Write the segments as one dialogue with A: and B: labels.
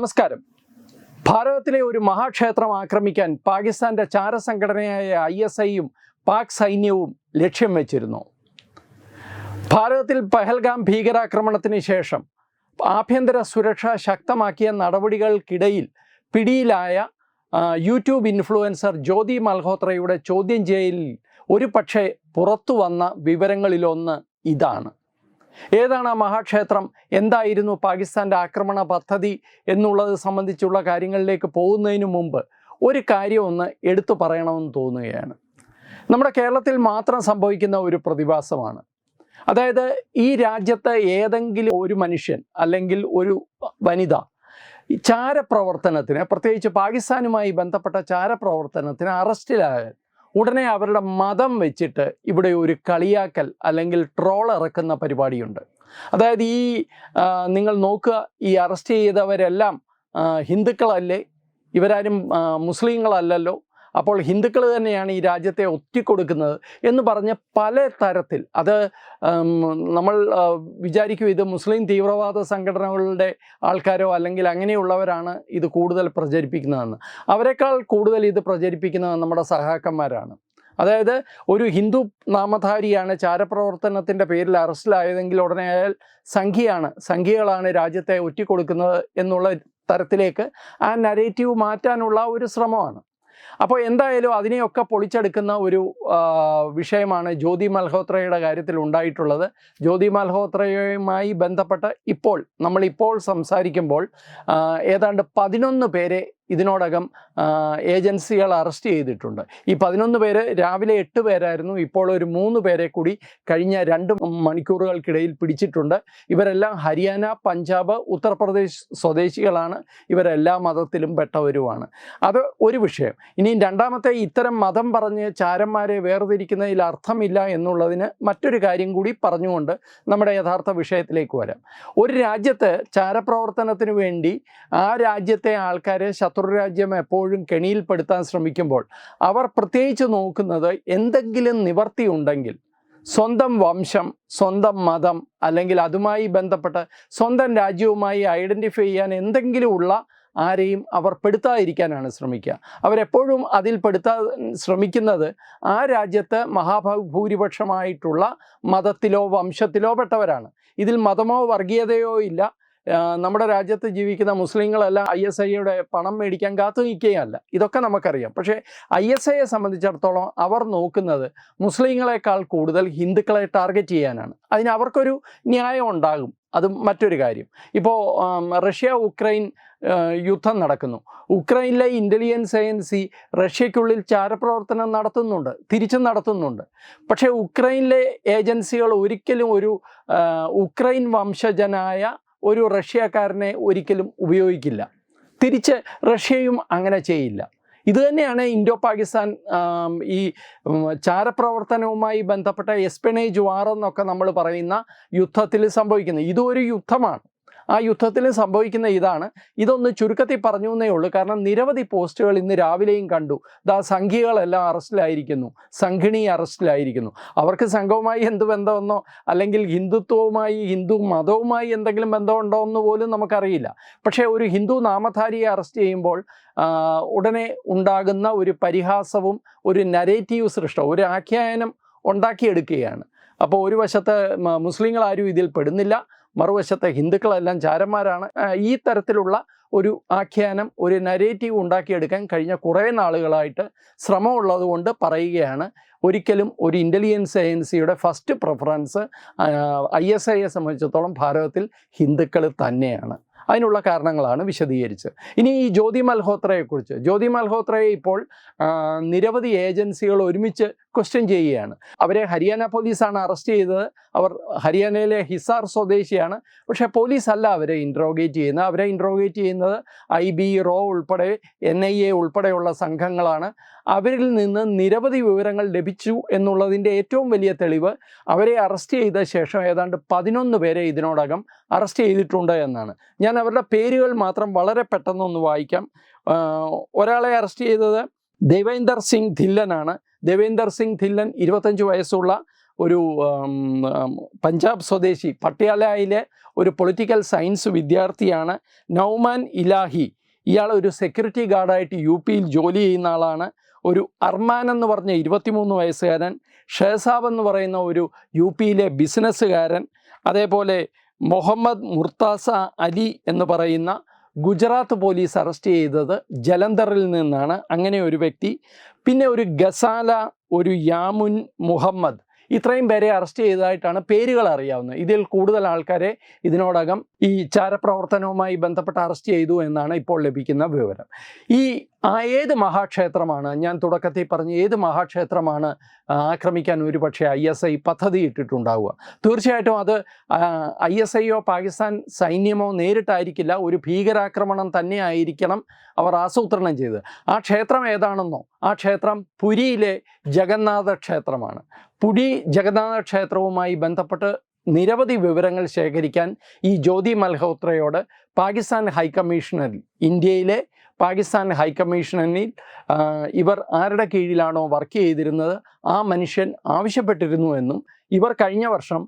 A: നമസ്കാരം. ഭാരതത്തിലെ ഒരു മഹാക്ഷേത്രം ആക്രമിക്കാൻ പാകിസ്ഥാന്റെ ചാരസംഘടനയായ ഐ എസ് ഐയും പാക് സൈന്യവും ലക്ഷ്യം വെച്ചിരുന്നു. ഭാരതത്തിൽ പഹൽഗാം ഭീകരാക്രമണത്തിന് ശേഷം ആഭ്യന്തര സുരക്ഷ ശക്തമാക്കിയ നടപടികൾക്കിടയിൽ പിടിയിലായ യൂട്യൂബ് ഇൻഫ്ലുവൻസർ ജ്യോതി മൽഹോത്രയുടെ ചോദ്യം ചെയ്യലിൽ ഒരു പക്ഷേ പുറത്തു വന്ന വിവരങ്ങളിലൊന്ന് ഇതാണ്. ഏതാണ് ആ മഹാക്ഷേത്രം? എന്തായിരുന്നു പാകിസ്ഥാന്റെ ആക്രമണ പദ്ധതി എന്നുള്ളത് സംബന്ധിച്ചുള്ള കാര്യങ്ങളിലേക്ക് പോകുന്നതിന് മുമ്പ് ഒരു കാര്യം ഒന്ന് എടുത്തു പറയണമെന്ന് തോന്നുകയാണ്. നമ്മുടെ കേരളത്തിൽ മാത്രം സംഭവിക്കുന്ന ഒരു പ്രതിഭാസമാണ്. അതായത് ഈ രാജ്യത്ത് ഏതെങ്കിലും ഒരു മനുഷ്യൻ അല്ലെങ്കിൽ ഒരു വനിത ചാരപ്രവർത്തനത്തിന് പ്രത്യേകിച്ച് പാകിസ്ഥാനുമായി ബന്ധപ്പെട്ട ചാരപ്രവർത്തനത്തിന് അറസ്റ്റിലായാൽ ഉടനെ അവരുടെ മതം വെച്ചിട്ട് ഇവിടെ ഒരു കളിയാക്കൽ അല്ലെങ്കിൽ ട്രോൾ ഇറക്കുന്ന പരിപാടിയുണ്ട്. അതായത് ഈ നിങ്ങൾ നോക്കുക ഈ അറസ്റ്റ് ചെയ്തവരെല്ലാം ഹിന്ദുക്കളല്ലേ? ഇവരാരും മുസ്ലിങ്ങളല്ലല്ലോ? അപ്പോൾ ഹിന്ദുക്കൾ തന്നെയാണ് ഈ രാജ്യത്തെ ഒറ്റിക്കൊടുക്കുന്നത് എന്ന് പറഞ്ഞ പല തരത്തിൽ. അത് നമ്മൾ വിചാരിക്കും ഇത് മുസ്ലിം തീവ്രവാദ സംഘടനകളുടെ ആൾക്കാരോ അല്ലെങ്കിൽ അങ്ങനെയുള്ളവരാണ് ഇത് കൂടുതൽ പ്രചരിപ്പിക്കുന്നതെന്ന്. അവരെക്കാൾ കൂടുതൽ ഇത് പ്രചരിപ്പിക്കുന്നത് നമ്മുടെ സഹാക്കന്മാരാണ്. അതായത് ഒരു ഹിന്ദു നാമധാരിയാണ് ചാരപ്രവർത്തനത്തിന്റെ പേരിൽ അറസ്റ്റിലായതെങ്കിൽ ഉടനെ അയാൾ സംഖ്യയാണ് സംഖ്യകളാണ് രാജ്യത്തെ ഒറ്റിക്കൊടുക്കുന്നത് എന്നുള്ള തരത്തിലേക്ക് ആ നരേറ്റീവ് മാറ്റാനുള്ള ഒരു ശ്രമമാണ്. അപ്പോൾ എന്തായാലും അതിനെയൊക്കെ പൊളിച്ചെടുക്കുന്ന ഒരു വിഷയമാണ് ജ്യോതി മൽഹോത്രയുടെ കാര്യത്തിൽ ഉണ്ടായിട്ടുള്ളത്. ജ്യോതി മൽഹോത്രയുമായി ബന്ധപ്പെട്ട് ഇപ്പോൾ നമ്മളിപ്പോൾ സംസാരിക്കുമ്പോൾ ഏതാണ്ട് പതിനൊന്ന് പേരെ ഇതിനോടകം ഏജൻസികൾ അറസ്റ്റ് ചെയ്തിട്ടുണ്ട്. ഈ പതിനൊന്ന് പേര് രാവിലെ എട്ട് പേരായിരുന്നു. ഇപ്പോൾ ഒരു മൂന്ന് പേരെ കൂടി കഴിഞ്ഞ രണ്ട് മണിക്കൂറുകൾക്കിടയിൽ പിടിച്ചിട്ടുണ്ട്. ഇവരെല്ലാം ഹരിയാന പഞ്ചാബ് ഉത്തർപ്രദേശ് സ്വദേശികളാണ്. ഇവരെല്ലാ മതത്തിലും പെട്ടവരുമാണ്. അത് ഒരു വിഷയം. ഇനിയും രണ്ടാമത്തെ ഇത്തരം മതം പറഞ്ഞ് ചാരന്മാരെ വേർതിരിക്കുന്നതിൽ അർത്ഥമില്ല എന്നുള്ളതിന് മറ്റൊരു കാര്യം കൂടി പറഞ്ഞുകൊണ്ട് നമ്മുടെ യഥാർത്ഥ വിഷയത്തിലേക്ക് വരാം. ഒരു രാജ്യത്ത് ചാരപ്രവർത്തനത്തിന് വേണ്ടി ആ രാജ്യത്തെ ആൾക്കാരെ ശത്രുരാജ്യം എപ്പോഴും കെണിയിൽപ്പെടുത്താൻ ശ്രമിക്കുമ്പോൾ അവർ പ്രത്യേകിച്ച് നോക്കുന്നത് എന്തെങ്കിലും നിവർത്തി ഉണ്ടെങ്കിൽ സ്വന്തം വംശം സ്വന്തം മതം അല്ലെങ്കിൽ അതുമായി ബന്ധപ്പെട്ട് സ്വന്തം രാജ്യവുമായി ഐഡന്റിഫൈ ചെയ്യാൻ എന്തെങ്കിലും ഉള്ള ആരെയും അവർ പെടുത്താതിരിക്കാനാണ് ശ്രമിക്കുക. അവരെപ്പോഴും അതിൽ പെടുത്താൻ ശ്രമിക്കുന്നത് ആ രാജ്യത്ത് മഹാഭൂരിപക്ഷമായിട്ടുള്ള മതത്തിലോ വംശത്തിലോ പെട്ടവരാണ്. ഇതിൽ മതമോ വർഗീയതയോ ഇല്ല. നമ്മുടെ രാജ്യത്ത് ജീവിക്കുന്ന മുസ്ലിങ്ങളെല്ലാം ഐ എസ് ഐയുടെ പണം മേടിക്കാൻ കാത്തു നിൽക്കുകയല്ല. ഇതൊക്കെ നമുക്കറിയാം. പക്ഷേ ഐ എസ് ഐയെ സംബന്ധിച്ചിടത്തോളം അവർ നോക്കുന്നത് മുസ്ലിങ്ങളെക്കാൾ കൂടുതൽ ഹിന്ദുക്കളെ ടാർഗറ്റ് ചെയ്യാനാണ്. അതിന് അവർക്കൊരു ന്യായം ഉണ്ടാകും. അത് മറ്റൊരു കാര്യം. ഇപ്പോൾ റഷ്യ ഉക്രൈൻ യുദ്ധം നടക്കുന്നു. ഉക്രൈനിലെ ഇന്റലിജൻസ് ഏജൻസി റഷ്യയ്ക്കുള്ളിൽ ചാരപ്രവർത്തനം നടത്തുന്നുണ്ട് തിരിച്ചും നടത്തുന്നുണ്ട്. പക്ഷേ ഉക്രൈനിലെ ഏജൻസികൾ ഒരിക്കലും ഒരു ഉക്രൈൻ വംശജനായ ഒരു റഷ്യക്കാരനെ ഒരിക്കലും ഉപയോഗിക്കില്ല. തിരിച്ച് റഷ്യയും അങ്ങനെ ചെയ്യില്ല. ഇതുതന്നെയാണ് ഇൻഡോ പാകിസ്ഥാൻ ഈ ചാരപ്രവർത്തനവുമായി ബന്ധപ്പെട്ട എസ്പെനേജ് വാർ എന്നൊക്കെ നമ്മൾ പറയുന്ന യുദ്ധത്തിൽ സംഭവിക്കുന്നത്. ഇതൊരു യുദ്ധമാണ്. ആ യുദ്ധത്തിൽ സംഭവിക്കുന്ന ഇതാണ്. ഇതൊന്ന് ചുരുക്കത്തിൽ പറഞ്ഞു എന്നേ ഉള്ളൂ. കാരണം നിരവധി പോസ്റ്റുകൾ ഇന്ന് രാവിലെയും കണ്ടു. ദാ സംഘികളെല്ലാം അറസ്റ്റിലായിരിക്കുന്നു. സംഘിണി അറസ്റ്റിലായിരിക്കുന്നു. അവർക്ക് സംഘവുമായി എന്ത് ബന്ധമെന്നോ അല്ലെങ്കിൽ ഹിന്ദുത്വവുമായി ഹിന്ദു മതവുമായി എന്തെങ്കിലും ബന്ധമുണ്ടോ എന്ന് പോലും നമുക്കറിയില്ല. പക്ഷേ ഒരു ഹിന്ദു നാമധാരിയെ അറസ്റ്റ് ചെയ്യുമ്പോൾ ഉടനെ ഉണ്ടാകുന്ന ഒരു പരിഹാസവും ഒരു നരേറ്റീവ് സൃഷ്ടവും ഒരു ആഖ്യാനം ഉണ്ടാക്കിയെടുക്കുകയാണ്. അപ്പോൾ ഒരു വശത്ത് മുസ്ലിങ്ങൾ ആരും ഇതിൽ പെടുന്നില്ല. മറുവശത്തെ ഹിന്ദുക്കളെല്ലാം ചാരന്മാരാണ്. ഈ തരത്തിലുള്ള ഒരു ആഖ്യാനം ഒരു നരേറ്റീവ് ഉണ്ടാക്കിയെടുക്കാൻ കഴിഞ്ഞ കുറേ നാളുകളായിട്ട് ശ്രമമുള്ളത് കൊണ്ട് പറയുകയാണ്. ഒരിക്കലും ഒരു ഇന്റലിജൻസ് ഏജൻസിയുടെ ഫസ്റ്റ് പ്രിഫറൻസ് ഐ എസ് ഐയെ സംബന്ധിച്ചിടത്തോളം ഭാരതത്തിൽ ഹിന്ദുക്കൾ തന്നെയാണ്. അതിനുള്ള കാരണങ്ങളാണ് വിശദീകരിച്ചത്. ഇനി ഈ ജ്യോതി മൽഹോത്രയെക്കുറിച്ച്. ജ്യോതി മൽഹോത്രയെ ഇപ്പോൾ നിരവധി ഏജൻസികൾ ഒരുമിച്ച് ക്വസ്റ്റ്യൻ ചെയ്യുകയാണ്. അവരെ ഹരിയാന പോലീസാണ് അറസ്റ്റ് ചെയ്തത്. അവർ ഹരിയാനയിലെ ഹിസാർ സ്വദേശിയാണ്. പക്ഷേ പോലീസ് അല്ല അവരെ ഇൻട്രോഗേറ്റ് ചെയ്യുന്നത്. അവരെ ഇൻട്രോഗേറ്റ് ചെയ്യുന്നത് ഐ ബി റോ ഉൾപ്പെടെ എൻ ഐ എ ഉൾപ്പെടെയുള്ള സംഘങ്ങളാണ്. അവരിൽ നിന്ന് നിരവധി വിവരങ്ങൾ ലഭിച്ചു എന്നുള്ളതിന്റെ ഏറ്റവും വലിയ തെളിവ് അവരെ അറസ്റ്റ് ചെയ്ത ശേഷം ഏതാണ്ട് പതിനൊന്ന് പേരെ ഇതിനോടകം അറസ്റ്റ് ചെയ്തിട്ടുണ്ട് എന്നാണ്. ഞാൻ അവരുടെ പേരുകൾ മാത്രം വളരെ പെട്ടെന്നൊന്ന് വായിക്കാം. ഒരാളെ അറസ്റ്റ് ചെയ്തത് ദേവേന്ദർ സിംഗ് ധില്ലനാണ്. ദേവേന്ദർ സിംഗ് ധില്ലൻ ഇരുപത്തഞ്ച് വയസ്സുള്ള ഒരു പഞ്ചാബ് സ്വദേശി പട്യാലയിലെ ഒരു പൊളിറ്റിക്കൽ സയൻസ് വിദ്യാർത്ഥിയാണ് നൗമാൻ ഇലാഹി. ഇയാൾ ഒരു സെക്യൂരിറ്റി ഗാർഡായിട്ട് യു പിയിൽ ജോലി ചെയ്യുന്ന ആളാണ്. ഒരു അർമാൻ എന്ന് പറഞ്ഞ ഇരുപത്തിമൂന്ന് വയസ്സുകാരൻ ഷേസാബ് എന്ന് പറയുന്ന ഒരു യു പിയിലെ ബിസിനസ്സുകാരൻ അതേപോലെ മുഹമ്മദ് മുർത്താസ അലി എന്ന് പറയുന്ന ഗുജറാത്ത് പോലീസ് അറസ്റ്റ് ചെയ്തത് ജലന്ധറിൽ നിന്നാണ്. അങ്ങനെ ഒരു വ്യക്തി പിന്നെ ഒരു ഗസാല ഒരു യാമുൻ മുഹമ്മദ് ഇത്രയും പേരെ അറസ്റ്റ് ചെയ്തതായിട്ടാണ് പേരുകൾ അറിയാവുന്നത്. ഇതിൽ കൂടുതൽ ആൾക്കാരെ ഇതിനോടകം ഈ ചാരപ്രവർത്തനവുമായി ബന്ധപ്പെട്ട് അറസ്റ്റ് ചെയ്തു എന്നാണ് ഇപ്പോൾ ലഭിക്കുന്ന വിവരം. ഈ ആ ഏത് മഹാക്ഷേത്രമാണ് ഞാൻ തുടക്കത്തിൽ പറഞ്ഞ ഏത് മഹാക്ഷേത്രമാണ് ആക്രമിക്കാൻ ഒരുപക്ഷെ ഐ എസ് ഐ പദ്ധതി ഇട്ടിട്ടുണ്ടാവുക തീർച്ചയായിട്ടും അത് ഐ എസ് ഐയോ പാകിസ്ഥാൻ സൈന്യമോ നേരിട്ടായിരിക്കില്ല. ഒരു ഭീകരാക്രമണം തന്നെ ആയിരിക്കണം അവർ ആസൂത്രണം ചെയ്തത് ആ ക്ഷേത്രം ഏതാണെന്നോ ആ ക്ഷേത്രം പുരിയിലെ ജഗന്നാഥ ക്ഷേത്രമാണ്. പുരി ജഗന്നാഥ ക്ഷേത്രവുമായി ബന്ധപ്പെട്ട് നിരവധി വിവരങ്ങൾ ശേഖരിക്കാൻ ഈ ജ്യോതി മൽഹോത്രയോട് പാകിസ്ഥാൻ ഹൈക്കമ്മീഷണറിൽ ഇന്ത്യയിലെ പാകിസ്ഥാൻ ഹൈക്കമ്മീഷണറിൽ ഇവർ ആരുടെ കീഴിലാണോ വർക്ക് ചെയ്തിരുന്നത് ആ മനുഷ്യൻ ആവശ്യപ്പെട്ടിരുന്നു എന്നും ഇവർ കഴിഞ്ഞ വർഷം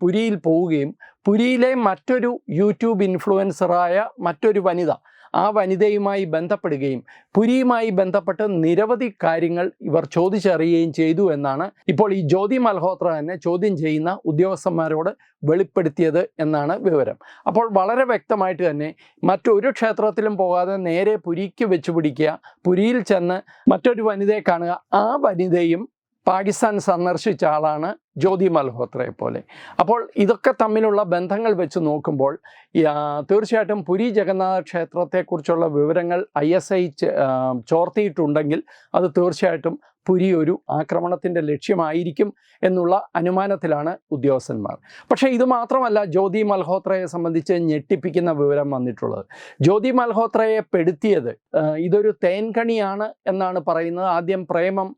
A: പുരിയിൽ പോവുകയും പുരിയിലെ മറ്റൊരു യൂട്യൂബ് ഇൻഫ്ലുവൻസറായ മറ്റൊരു വനിത ആ വനിതയുമായി ബന്ധപ്പെടുകയും പുരിയുമായി ബന്ധപ്പെട്ട് നിരവധി കാര്യങ്ങൾ ഇവർ ചോദിച്ചറിയുകയും ചെയ്തു എന്നാണ് ഇപ്പോൾ ഈ ജ്യോതി മൽഹോത്ര തന്നെ ചോദ്യം ചെയ്യുന്ന ഉദ്യോഗസ്ഥന്മാരോട് വെളിപ്പെടുത്തിയത് എന്നാണ് വിവരം. അപ്പോൾ വളരെ വ്യക്തമായിട്ട് തന്നെ മറ്റൊരു ക്ഷേത്രത്തിലും പോകാതെ നേരെ പുരിക്ക് വെച്ച് പിടിക്കുക പുരിയിൽ ചെന്ന് മറ്റൊരു വനിതയെ കാണുക ആ വനിതയും പാകിസ്ഥാൻ സന്ദർശിച്ച ആളാണ് ജ്യോതി മൽഹോത്രയെ പോലെ. അപ്പോൾ ഇതൊക്കെ തമ്മിലുള്ള ബന്ധങ്ങൾ വെച്ച് നോക്കുമ്പോൾ തീർച്ചയായിട്ടും പുരി ജഗന്നാഥ ക്ഷേത്രത്തെക്കുറിച്ചുള്ള വിവരങ്ങൾ ഐ എസ് ഐ ചോർത്തിയിട്ടുണ്ടെങ്കിൽ അത് തീർച്ചയായിട്ടും പുരി ഒരു ആക്രമണത്തിന്റെ ലക്ഷ്യമായിരിക്കും എന്നുള്ള അനുമാനത്തിലാണ് ഉദ്യോഗസ്ഥന്മാർ. പക്ഷേ ഇത് മാത്രമല്ല ജ്യോതി മൽഹോത്രയെ സംബന്ധിച്ച് ഞെട്ടിപ്പിക്കുന്ന വിവരം വന്നിട്ടുള്ളത്. ജ്യോതി മൽഹോത്രയെ പെടുത്തിയത് ഇതൊരു തേൻകണിയാണ് എന്നാണ് പറയുന്നത്. ആദ്യം പ്രേമം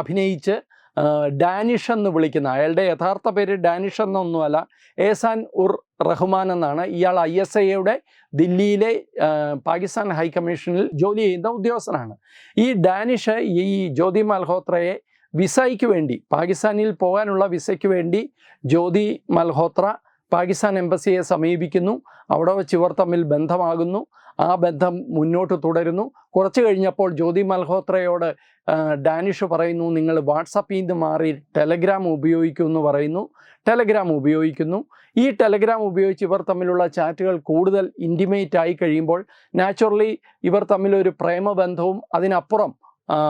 A: അഭിനയിച്ച് ഡാനിഷ് എന്ന് വിളിക്കുന്ന അയാളുടെ യഥാർത്ഥ പേര് ഡാനിഷ് എന്നൊന്നുമല്ല ഏസാൻ ഉർ റഹ്മാൻ എന്നാണ്. ഇയാൾ ഐ എസ് ഐയുടെ ദില്ലിയിലെ പാകിസ്ഥാൻ ഹൈക്കമ്മീഷനിൽ ജോലി ചെയ്യുന്ന ഉദ്യോഗസ്ഥനാണ്. ഈ ഡാനിഷ് ഈ ജ്യോതി മൽഹോത്രയെ വിസയ്ക്ക് വേണ്ടി പാകിസ്ഥാനിൽ പോകാനുള്ള വിസയ്ക്ക് വേണ്ടി ജ്യോതി മൽഹോത്ര പാകിസ്ഥാൻ എംബസിയെ സമീപിക്കുന്നു. അവിടെ വെച്ച് ഇവർ തമ്മിൽ ബന്ധമാകുന്നു. ആ ബന്ധം മുന്നോട്ട് തുടരുന്നു. കുറച്ച് കഴിഞ്ഞപ്പോൾ ജ്യോതി മൽഹോത്രയോട് ഡാനിഷ് പറയുന്നു നിങ്ങൾ വാട്സപ്പിൽ നിന്ന് മാറി ടെലഗ്രാം ഉപയോഗിക്കൂ എന്ന് പറയുന്നു. ടെലഗ്രാം ഉപയോഗിക്കുന്നു. ഈ ടെലഗ്രാം ഉപയോഗിച്ച് ഇവർ തമ്മിലുള്ള ചാറ്റുകൾ കൂടുതൽ ഇന്റിമേറ്റ് ആയി കഴിയുമ്പോൾ നാച്ചുറലി ഇവർ തമ്മിലൊരു പ്രേമബന്ധവും അതിനപ്പുറം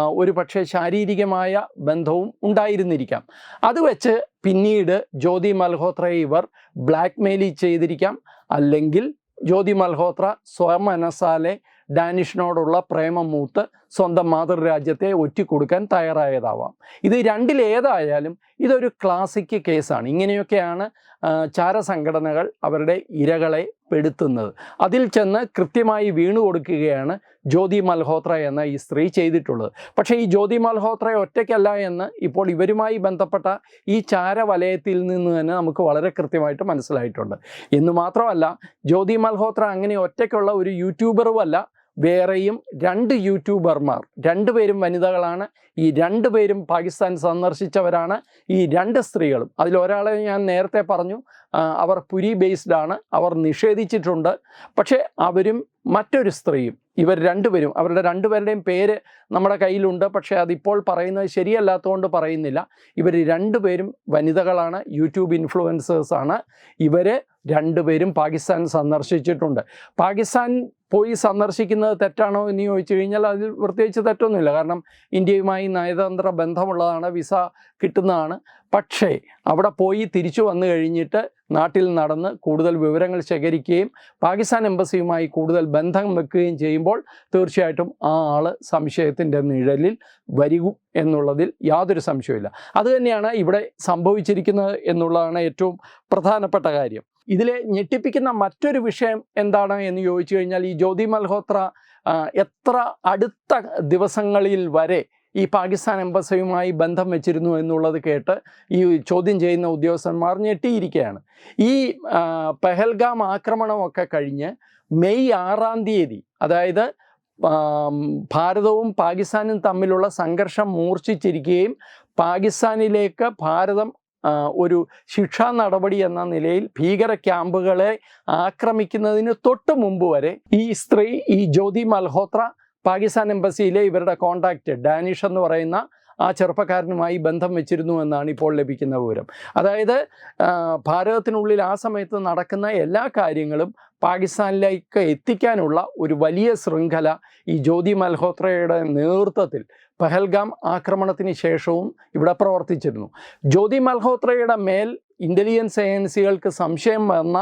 A: ഒരു പക്ഷേ ശാരീരികമായ ബന്ധവും ഉണ്ടായിരുന്നിരിക്കാം. അത് വെച്ച് പിന്നീട് ജ്യോതി മൽഹോത്രയെ ഇവർ ബ്ലാക്ക്മെയിൽ ചെയ്തിരിക്കാം. അല്ലെങ്കിൽ ജ്യോതി മൽഹോത്ര സ്വമനസാലെ ഡാനിഷിനോടുള്ള പ്രേമം മൂത്ത് സ്വന്തം മാതൃരാജ്യത്തെ ഒറ്റിക്കൊടുക്കാൻ തയ്യാറായതാവാം. ഇത് രണ്ടിലേതായാലും ഇതൊരു ക്ലാസിക് കേസാണ് ഇങ്ങനെയൊക്കെയാണ് ചാര ചാരസംഘടനകൾ അവരുടെ ഇരകളെ പെടുത്തുന്നത്. അതിൽ ചെന്ന് കൃത്യമായി വീണു കൊടുക്കുകയാണ് ജ്യോതി മൽഹോത്ര എന്ന ഈ സ്ത്രീ ചെയ്തിട്ടുള്ളത്. പക്ഷേ ഈ ജ്യോതി മൽഹോത്ര ഒറ്റയ്ക്കല്ല എന്ന് ഇപ്പോൾ ഇവരുമായി ബന്ധപ്പെട്ട ഈ ചാരവലയത്തിൽ നിന്ന് തന്നെ നമുക്ക് വളരെ കൃത്യമായിട്ട് മനസ്സിലായിട്ടുണ്ട്. എന്ന് മാത്രമല്ല ജ്യോതി മൽഹോത്ര അങ്ങനെ ഒറ്റയ്ക്കുള്ള ഒരു യൂട്യൂബറുമല്ല വേറെയും രണ്ട് യൂട്യൂബർമാർ രണ്ടുപേരും വനിതകളാണ്. ഈ രണ്ടുപേരും പാകിസ്ഥാൻ സന്ദർശിച്ചവരാണ് ഈ രണ്ട് സ്ത്രീകളും. അതിലൊരാളെ ഞാൻ നേരത്തെ പറഞ്ഞു അവർ പുരി ബേസ്ഡ് ആണ് അവർ നിഷേധിച്ചിട്ടുണ്ട്. പക്ഷേ അവരും മറ്റൊരു സ്ത്രീയും ഇവർ രണ്ടുപേരും അവരുടെ രണ്ടുപേരുടെയും പേര് നമ്മുടെ കയ്യിലുണ്ട്. പക്ഷേ അതിപ്പോൾ പറയുന്നത് ശരിയല്ലാത്തതുകൊണ്ട് പറയുന്നില്ല. ഇവർ രണ്ടുപേരും വനിതകളാണ് യൂട്യൂബ് ഇൻഫ്ലുവൻസേഴ്സാണ് ഇവർ രണ്ടുപേരും പാകിസ്ഥാൻ സന്ദർശിച്ചിട്ടുണ്ട്. പാകിസ്ഥാൻ പോയി സന്ദർശിക്കുന്നത് തെറ്റാണോ എന്ന് ചോദിച്ചു കഴിഞ്ഞാൽ അതിൽ പ്രത്യേകിച്ച് തെറ്റൊന്നുമില്ല. കാരണം ഇന്ത്യയുമായി നയതന്ത്ര ബന്ധമുള്ളതാണ് വിസ കിട്ടുന്നതാണ്. പക്ഷേ അവിടെ പോയി തിരിച്ചു വന്നു കഴിഞ്ഞിട്ട് നാട്ടിൽ നടന്ന് കൂടുതൽ വിവരങ്ങൾ ശേഖരിക്കുകയും പാകിസ്ഥാൻ എംബസിയുമായി കൂടുതൽ ബന്ധം വെക്കുകയും ചെയ്യുമ്പോൾ തീർച്ചയായിട്ടും ആ ആൾ സംശയത്തിന്റെ നിഴലിൽ വരികൂ എന്നുള്ളതിൽ യാതൊരു സംശയമില്ല അതുതന്നെയാണ് ഇവിടെ സംഭവിച്ചിരിക്കുന്നത് എന്നുള്ളതാണ് ഏറ്റവും പ്രധാനപ്പെട്ട കാര്യം. ഇതിലെ ഞെട്ടിപ്പിക്കുന്ന മറ്റൊരു വിഷയം എന്താണ് എന്ന് ചോദിച്ചു കഴിഞ്ഞാൽ ഈ ജ്യോതി മൽഹോത്ര എത്ര അടുത്ത ദിവസങ്ങളിൽ വരെ ഈ പാകിസ്ഥാൻ എംബസിയുമായി ബന്ധം വെച്ചിരുന്നു എന്നുള്ളത് കേട്ട് ഈ ചോദ്യം ചെയ്യുന്ന ഉദ്യോഗസ്ഥന്മാർ ഞെട്ടിയിരിക്കുകയാണ്. ഈ പെഹൽഗാം ആക്രമണമൊക്കെ കഴിഞ്ഞ് മെയ് ആറാം തീയതി അതായത് ഭാരതവും പാകിസ്ഥാനും തമ്മിലുള്ള സംഘർഷം മൂർച്ഛിച്ചിരിക്കുകയും പാകിസ്ഥാനിലേക്ക് ഭാരതം ഒരു ശിക്ഷാ നടപടി എന്ന നിലയിൽ ഭീകര ക്യാമ്പുകളെ ആക്രമിക്കുന്നതിന് തൊട്ട് മുമ്പ് വരെ ഈ സ്ത്രീ ഈ ജ്യോതി മൽഹോത്ര പാകിസ്ഥാൻ എംബസിയിലെ ഇവരുടെ കോണ്ടാക്റ്റ് ഡാനിഷ് എന്ന് പറയുന്ന ആ ചെറുപ്പക്കാരനുമായി ബന്ധം വെച്ചിരുന്നു എന്നാണ് ഇപ്പോൾ ലഭിക്കുന്ന വിവരം. അതായത് ഭാരതത്തിനുള്ളിൽ ആ സമയത്ത് നടക്കുന്ന എല്ലാ കാര്യങ്ങളും പാകിസ്ഥാനിലേക്ക് എത്തിക്കാനുള്ള ഒരു വലിയ ശൃംഖല ഈ ജ്യോതി മൽഹോത്രയുടെ നേതൃത്വത്തിൽ പഹൽഗാം ആക്രമണത്തിന് ശേഷവും ഇവിടെ പ്രവർത്തിച്ചിരുന്നു. ജ്യോതി മൽഹോത്രയുടെ മേൽ ഇന്റലിജൻസ് ഏജൻസികൾക്ക് സംശയം വന്ന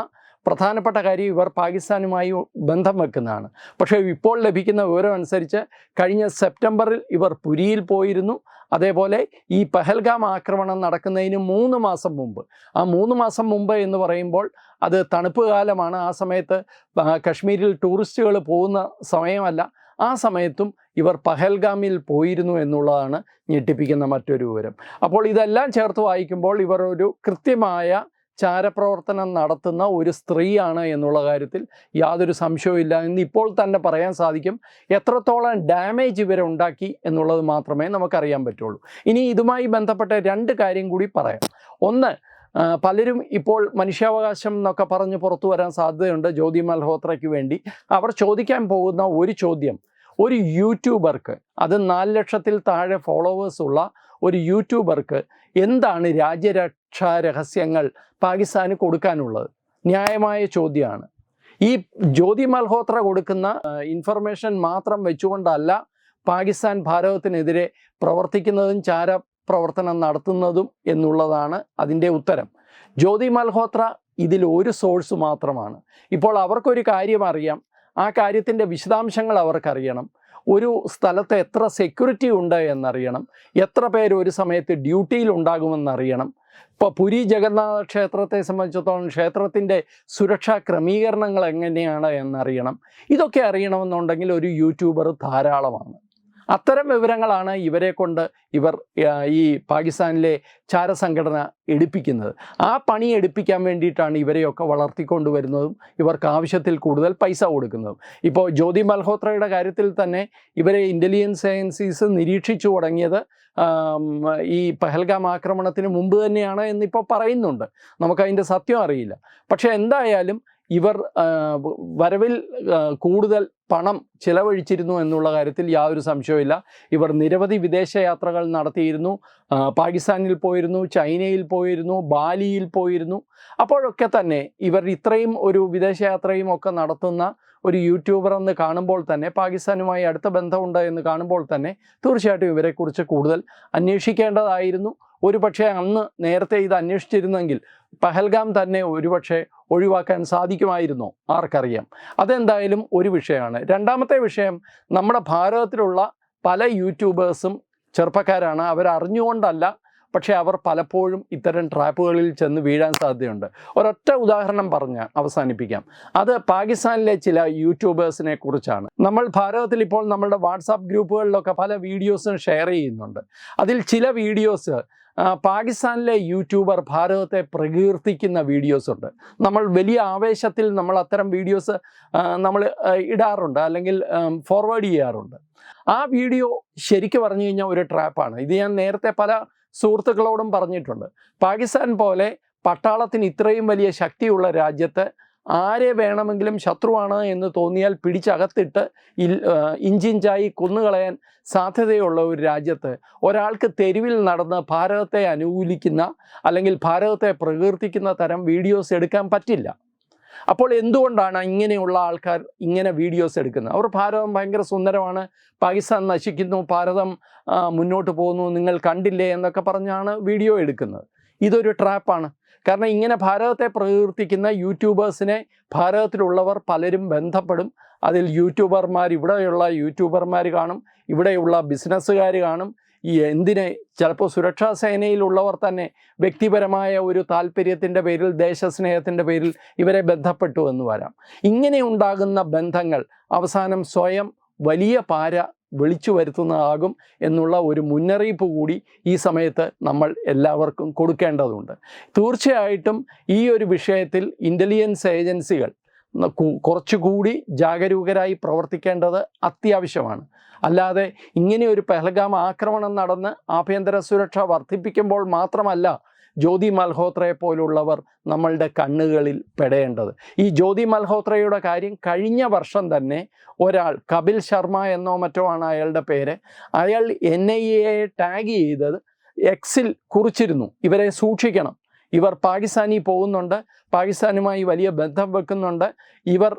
A: പ്രധാനപ്പെട്ട കാര്യം ഇവർ പാകിസ്ഥാനുമായി ബന്ധം വെക്കുന്നതാണ്. പക്ഷേ ഇപ്പോൾ ലഭിക്കുന്ന വിവരം അനുസരിച്ച് കഴിഞ്ഞ സെപ്റ്റംബറിൽ ഇവർ പുരിയിൽ പോയിരുന്നു. അതേപോലെ ഈ പഹൽഗാം ആക്രമണം നടക്കുന്നതിന് മൂന്ന് മാസം മുമ്പ്. ആ മൂന്ന് മാസം മുമ്പ് എന്ന് പറയുമ്പോൾ അത് തണുപ്പ് കാലമാണ്. ആ സമയത്ത് കാശ്മീരിൽ ടൂറിസ്റ്റുകൾ പോകുന്ന സമയമല്ല. ആ സമയത്തും ഇവർ പഹൽഗാമിൽ പോയിരുന്നു എന്നുള്ളതാണ് ഞെട്ടിപ്പിക്കുന്ന മറ്റൊരു വിവരം. അപ്പോൾ ഇതെല്ലാം ചേർത്ത് വായിക്കുമ്പോൾ ഇവർ ഒരു കൃത്യമായ ചാരപ്രവർത്തനം നടത്തുന്ന ഒരു സ്ത്രീയാണ് എന്നുള്ള കാര്യത്തിൽ യാതൊരു സംശയവുമില്ല എന്ന് ഇപ്പോൾ തന്നെ പറയാൻ സാധിക്കും. എത്രത്തോളം ഡാമേജ് ഇവരെ ഉണ്ടാക്കി എന്നുള്ളത് മാത്രമേ നമുക്കറിയാൻ പറ്റുള്ളൂ. ഇനി ഇതുമായി ബന്ധപ്പെട്ട രണ്ട് കാര്യം കൂടി പറയാം. ഒന്ന് പലരും ഇപ്പോൾ മനുഷ്യാവകാശം എന്നൊക്കെ പറഞ്ഞ് പുറത്തു വരാൻ സാധ്യതയുണ്ട് ജ്യോതി മൽഹോത്രയ്ക്ക് വേണ്ടി. അവർ ചോദിക്കാൻ പോകുന്ന ഒരു ചോദ്യം ഒരു യൂട്യൂബർക്ക് അത് നാല് ലക്ഷത്തിൽ താഴെ ഫോളോവേഴ്സ് ഉള്ള ഒരു യൂട്യൂബർക്ക് എന്താണ് രാജ്യരക്ഷാ രഹസ്യങ്ങൾ പാകിസ്ഥാന് കൊടുക്കാനുള്ളത്? ന്യായമായ ചോദ്യമാണ് ഈ ജ്യോതി മൽഹോത്ര കൊടുക്കുന്ന ഇൻഫർമേഷൻ മാത്രം വെച്ചുകൊണ്ടല്ല പാകിസ്ഥാൻ ഭാരതത്തിനെതിരെ പ്രവർത്തിക്കുന്നതും ചാര പ്രവർത്തനം നടത്തുന്നതും എന്നുള്ളതാണ് അതിന്റെ ഉത്തരം. ജ്യോതി മൽഹോത്ര ഇതിൽ ഒരു സോഴ്സ് മാത്രമാണ്. ഇപ്പോൾ അവർക്കൊരു കാര്യം അറിയാം. ആ കാര്യത്തിന്റെ വിശദാംശങ്ങൾ അവർക്കറിയണം. ഒരു സ്ഥലത്ത് എത്ര സെക്യൂരിറ്റി ഉണ്ട് എന്നറിയണം. എത്ര പേര് ഒരു സമയത്ത് ഡ്യൂട്ടിയിൽ ഉണ്ടാകുമെന്നറിയണം. ഇപ്പോൾ പുരി ജഗന്നാഥ ക്ഷേത്രത്തെ സംബന്ധിച്ചിടത്തോളം ക്ഷേത്രത്തിന്റെ സുരക്ഷാ ക്രമീകരണങ്ങൾ എങ്ങനെയാണ് എന്നറിയണം. ഇതൊക്കെ അറിയണമെന്നുണ്ടെങ്കിൽ ഒരു യൂട്യൂബർ ധാരാളമാണ്. അത്തരം വിവരങ്ങളാണ് ഇവരെ കൊണ്ട് ഇവർ ഈ പാകിസ്ഥാനിലെ ചാരസംഘടന എടുപ്പിക്കുന്നത്. ആ പണി എടുപ്പിക്കാൻ വേണ്ടിയിട്ടാണ് ഇവരെയൊക്കെ വളർത്തിക്കൊണ്ടുവരുന്നതും ഇവർക്ക് ആവശ്യത്തിൽ കൂടുതൽ പൈസ കൊടുക്കുന്നതും. ഇപ്പോൾ ജ്യോതി മൽഹോത്രയുടെ കാര്യത്തിൽ തന്നെ ഇവരെ ഇന്റലിജൻസ് ഏജൻസീസ് നിരീക്ഷിച്ചു തുടങ്ങിയത് ഈ പഹൽഗാം ആക്രമണത്തിന് മുമ്പ് തന്നെയാണ് എന്നിപ്പോൾ പറയുന്നുണ്ട്. നമുക്കതിന്റെ സത്യം അറിയില്ല. പക്ഷേ എന്തായാലും ഇവർ വരവിൽ കൂടുതൽ പണം ചിലവഴിച്ചിരുന്നു എന്നുള്ള കാര്യത്തിൽ യാതൊരു സംശയവുമില്ല. ഇവർ നിരവധി വിദേശയാത്രകൾ നടത്തിയിരുന്നു. പാകിസ്ഥാനിൽ പോയിരുന്നു ചൈനയിൽ പോയിരുന്നു ബാലിയിൽ പോയിരുന്നു. അപ്പോഴൊക്കെ തന്നെ ഇവർ ഇത്രയും ഒരു വിദേശയാത്രയും ഒക്കെ നടത്തുന്ന ഒരു യൂട്യൂബർ എന്ന് കാണുമ്പോൾ തന്നെ പാകിസ്ഥാനുമായി അടുത്ത ബന്ധമുണ്ട് എന്ന് കാണുമ്പോൾ തന്നെ തീർച്ചയായിട്ടും ഇവരെക്കുറിച്ച് കൂടുതൽ അന്വേഷിക്കേണ്ടതായിരുന്നു. ഒരു പക്ഷേ അന്ന് നേരത്തെ ഇത് അന്വേഷിച്ചിരുന്നെങ്കിൽ പഹൽഗാം തന്നെ ഒരുപക്ഷെ ഒഴിവാക്കാൻ സാധിക്കുമായിരുന്നോ? ആർക്കറിയാം. അതെന്തായാലും ഒരു വിഷയമാണ്. രണ്ടാമത്തെ വിഷയം നമ്മുടെ ഭാരതത്തിലുള്ള പല യൂട്യൂബേഴ്സും ചെറുപ്പക്കാരാണ്. അവരറിഞ്ഞുകൊണ്ടല്ല പക്ഷേ അവർ പലപ്പോഴും ഇത്തരം ട്രാപ്പുകളിൽ ചെന്ന് വീഴാൻ സാധ്യതയുണ്ട്. ഒരൊറ്റ ഉദാഹരണം പറഞ്ഞ് അവസാനിപ്പിക്കാം. അത് പാകിസ്ഥാനിലെ ചില യൂട്യൂബേഴ്സിനെ കുറിച്ചാണ്. നമ്മൾ ഭാരതത്തിൽ ഇപ്പോൾ നമ്മളുടെ വാട്സാപ്പ് ഗ്രൂപ്പുകളിലൊക്കെ പല വീഡിയോസും ഷെയർ ചെയ്യുന്നുണ്ട്. അതിൽ ചില വീഡിയോസ് പാകിസ്ഥാനിലെ യൂട്യൂബർ ഭാരതത്തെ പ്രകീർത്തിക്കുന്ന വീഡിയോസ് ഉണ്ട്. നമ്മൾ വലിയ ആവേശത്തിൽ നമ്മൾ അത്തരം വീഡിയോസ് നമ്മൾ ഇടാറുണ്ട് അല്ലെങ്കിൽ ഫോർവേഡ് ചെയ്യാറുണ്ട്. ആ വീഡിയോ ശരിക്കും പറഞ്ഞു കഴിഞ്ഞാൽ ഒരു ട്രാപ്പാണ് ഇത് ഞാൻ നേരത്തെ പല സുഹൃത്തുക്കളോടും പറഞ്ഞിട്ടുണ്ട്. പാകിസ്ഥാൻ പോലെ പട്ടാളത്തിന് ഇത്രയും വലിയ ശക്തിയുള്ള രാജ്യത്ത് ആരെ വേണമെങ്കിലും ശത്രുവാണ് എന്ന് തോന്നിയാൽ പിടിച്ചകത്തിട്ട് ഇഞ്ചിഞ്ചായി കൊന്നുകളയാൻ സാധ്യതയുള്ള ഒരു രാജ്യത്ത് ഒരാൾക്ക് തെരുവിൽ നടന്ന് ഭാരതത്തെ അനുകൂലിക്കുന്ന അല്ലെങ്കിൽ ഭാരതത്തെ പ്രകീർത്തിക്കുന്ന തരം വീഡിയോസ് എടുക്കാൻ പറ്റില്ല. അപ്പോൾ എന്തുകൊണ്ടാണ് ഇങ്ങനെയുള്ള ആൾക്കാർ ഇങ്ങനെ വീഡിയോസ് എടുക്കുന്നത്? അവർ ഭാരതം ഭയങ്കര സുന്ദരമാണ്. പാകിസ്ഥാൻ നശിക്കുന്നു ഭാരതം മുന്നോട്ട് പോകുന്നു നിങ്ങൾ കണ്ടില്ലേ എന്നൊക്കെ പറഞ്ഞാണ് വീഡിയോ എടുക്കുന്നത്. ഇതൊരു ട്രാപ്പാണ് കാരണം ഇങ്ങനെ ഭാരതത്തെ പ്രകീർത്തിക്കുന്ന യൂട്യൂബേഴ്സിനെ ഭാരതത്തിലുള്ളവർ പലരും ബന്ധപ്പെടും. അതിൽ യൂട്യൂബർമാർ ഇവിടെയുള്ള യൂട്യൂബർമാർ കാണും ഇവിടെയുള്ള ബിസിനസ്സുകാർ കാണും. ഈ എന്തിനെ? ചിലപ്പോൾ സുരക്ഷാ സേനയിലുള്ളവർ തന്നെ വ്യക്തിപരമായ ഒരു താല്പര്യത്തിന്റെ പേരിൽ ദേശസ്നേഹത്തിന്റെ പേരിൽ ഇവരെ ബന്ധപ്പെട്ടു എന്ന് വരാം. ഇങ്ങനെ ഉണ്ടാകുന്ന ബന്ധങ്ങൾ അവസാനം സ്വയം വലിയ പാര വിളിച്ചു വരുത്തുന്നതാകും എന്നുള്ള ഒരു മുന്നറിയിപ്പ് കൂടി ഈ സമയത്ത് നമ്മൾ എല്ലാവർക്കും കൊടുക്കേണ്ടതുണ്ട്. തീർച്ചയായിട്ടും ഈ ഒരു വിഷയത്തിൽ ഇന്റലിജൻസ് ഏജൻസികൾ കുറച്ചുകൂടി ജാഗരൂകരായി പ്രവർത്തിക്കേണ്ടത് അത്യാവശ്യമാണ്. അല്ലാതെ ഇങ്ങനെ ഒരു പെഹൽഗാം ആക്രമണം നടന്ന് ആഭ്യന്തര സുരക്ഷ വർദ്ധിപ്പിക്കുമ്പോൾ മാത്രമല്ല ജ്യോതി മൽഹോത്രയെ പോലുള്ളവർ നമ്മളുടെ കണ്ണുകളിൽ പെടേണ്ടത്. ഈ ജ്യോതി മൽഹോത്രയുടെ കാര്യം കഴിഞ്ഞ വർഷം തന്നെ ഒരാൾ കപിൽ ശർമ്മ എന്നോ മറ്റോ ആണ് അയാളുടെ പേര് അയാൾ എൻ ഐ എയെ ടാഗ് ചെയ്തത് എക്സിൽ കുറിച്ചിരുന്നു. ഇവരെ സൂക്ഷിക്കണം. ഇവർ പാകിസ്ഥാനിൽ പോകുന്നുണ്ട് പാകിസ്ഥാനുമായി വലിയ ബന്ധം വെക്കുന്നുണ്ട്. ഇവർ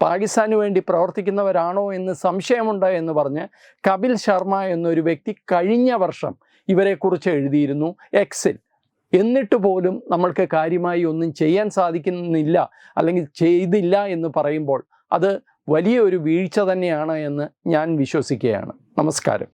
A: പാകിസ്ഥാന് വേണ്ടി പ്രവർത്തിക്കുന്നവരാണോ എന്ന് സംശയമുണ്ട് എന്ന് പറഞ്ഞ് കപിൽ ശർമ്മ എന്നൊരു വ്യക്തി കഴിഞ്ഞ വർഷം ഇവരെക്കുറിച്ച് എഴുതിയിരുന്നു എക്സിൽ എന്നിട്ട് പോലും നമ്മൾക്ക് കാര്യമായി ഒന്നും ചെയ്യാൻ സാധിക്കുന്നില്ല അല്ലെങ്കിൽ ചെയ്തില്ല എന്ന് പറയുമ്പോൾ അത് വലിയൊരു വീഴ്ച തന്നെയാണ് എന്ന് ഞാൻ വിശ്വസിക്കുകയാണ്. നമസ്കാരം.